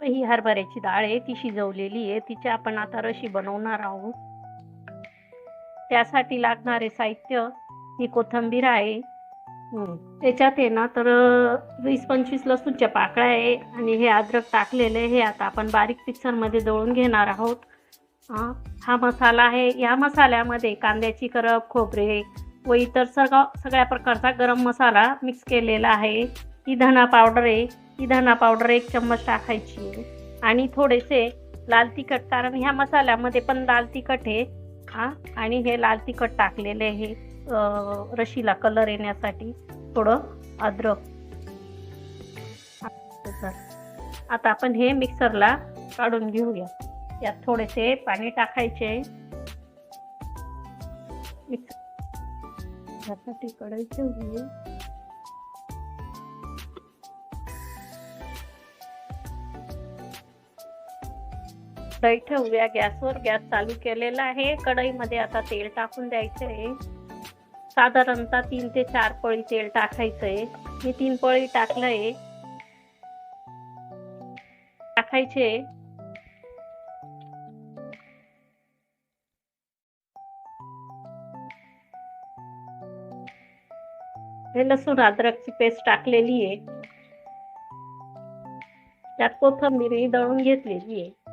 हरभऱ्याची डाळ आहे ती शिजवलेली आहे. तिची आपण आता रशी बनवणार आहोत. त्यासाठी लागणारे साहित्य ही कोथिंबीर आहे. हं. त्याच्यात आहे ना तर वीस पंचवीस लसूणच्या पाकळ्या आहे आणि हे अद्रक टाकलेलं आहे. हे आता आपण बारीक मिक्सरमध्ये दळून घेणार आहोत. हा हा मसाला आहे. या मसाल्यामध्ये कांद्याची करप खोबरे व इतर सगळा सगळ्या प्रकारचा गरम मसाला मिक्स केलेला आहे. ती धना पावडर आहे ती धना पावडर एक चम्मच टाकायची आहे. आणि थोडेसे लाल तिखट कारण ह्या मसाल्यामध्ये पण लाल तिखट आहे. हा आणि हे लाल तिखट टाकलेले हे रशीला कलर येण्यासाठी. थोडं अद्रक. आता आपण हे मिक्सरला काढून घेऊया. यात थोडेसे पाणी टाकायचे. मिक्स कढई ठेवूया. गॅसवर गॅस चालू केलेला आहे. कढईमध्ये आता तेल टाकून द्यायचं आहे साधारणतः तीन ते चार पळी तेल टाकायचं आहे मी तीन पळी टाकलंय. टाकायचे. हे लसूण अद्रकची पेस्ट टाकलेली आहे त्यात कोथिंबीर दळून घेतलेली आहे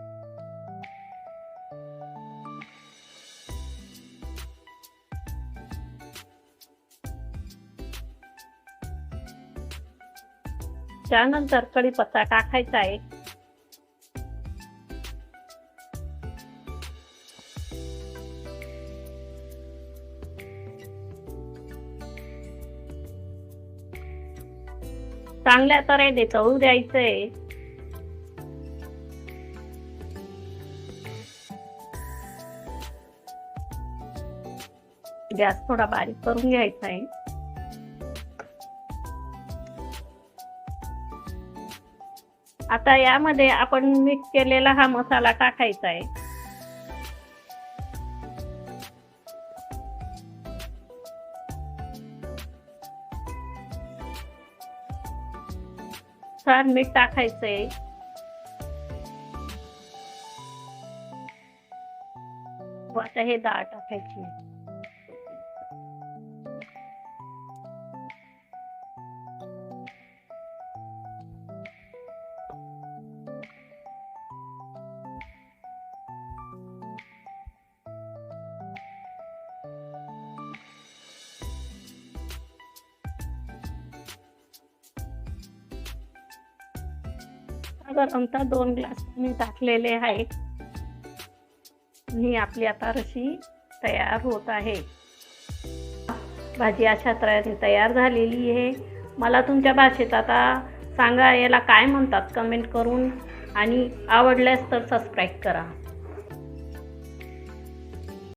त्यानंतर कढीपत्ता टाकायचा आहे. चांगल्या तऱ्हेने तळू द्यायचंय गॅस थोडा बारीक करून घ्यायचा आहे. आता यामध्ये आपण मिक्स केलेला हा मसाला टाकायचा आहे. छान मीठ टाकायचंय व आता हे डाळ टाकायची साधारणतः दोन ग्लास मी टाकलेले आहे ही आपली आता रशी तयार होत आहे. भाजी अशा तऱ्हेने तयार झालेली आहे. मला तुमच्या भाषेत आता सांगा याला काय म्हणतात? कमेंट करून आणि आवडल्यास तर सबस्क्राईब करा.